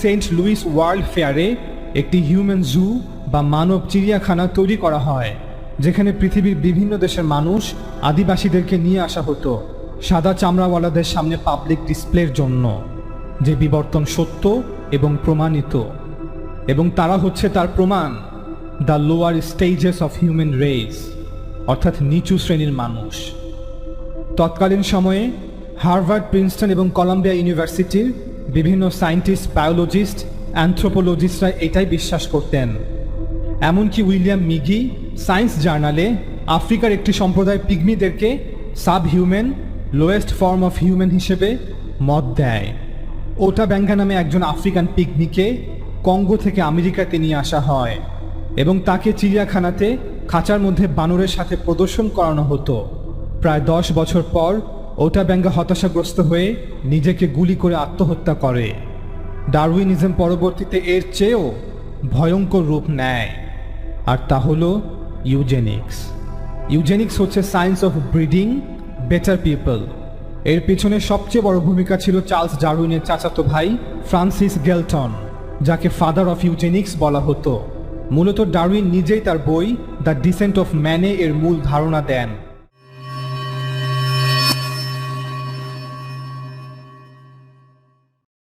Saint Louis world ফেয়ারে একটি human জু বা মানব চিড়িয়াখানা তৈরি করা হয়, যেখানে পৃথিবীর বিভিন্ন দেশের মানুষ আদিবাসীদেরকে নিয়ে আসা হতো সাদা চামড়াওয়ালাদের সামনে পাবলিক ডিসপ্লের জন্য, যে বিবর্তন সত্য এবং প্রমাণিত। এবং তারা হচ্ছে তার প্রমাণ the lower stages of human race অর্থাৎ নিচু শ্রেণির মানুষ। তৎকালীন সময়ে হার্ভার্ড, প্রিন্সটন এবং কলাম্বিয়া ইউনিভার্সিটির বিভিন্ন সায়েন্টিস্ট, বায়োলজিস্ট, অ্যানথ্রোপোলজিস্টরা এটাই বিশ্বাস করতেন। এমনকি উইলিয়াম মিগি, সায়েন্স জার্নালে আফ্রিকার একটি সম্প্রদায় পিগমিদেরকে sub human lowest form of human হিসেবে মত দেয়। ওটা ব্যাঙ্গা নামে একজন আফ্রিকান পিগমিকে কঙ্গো থেকে আমেরিকাতে নিয়ে আসা হয় এবং তাকে চিড়িয়াখানাতে খাঁচার মধ্যে বানরের সাথে প্রদর্শন করানো হতো। প্রায় দশ বছর পর ওটা ব্যাঙ্গা হতাশাগ্রস্ত হয়ে নিজেকে গুলি করে আত্মহত্যা করে। ডারউইনিজম পরবর্তীতে এর চেয়েও ভয়ঙ্কর রূপ নেয়। আর তা হলো ইউজেনিক্স। ইউজেনিক্স হচ্ছে science of breeding better people. এর পিছনে সবচেয়ে বড় ভূমিকা ছিল চার্লস ডারউইনের চাচাতো ভাই ফ্রান্সিস গেলটন, যাকে ফাদার অফ ইউজেনিক্স বলা হতো। মূলত ডারউইন নিজেই তার বই দ্য ডিসেন্ট অফ ম্যানে এর মূল ধারণা দেন।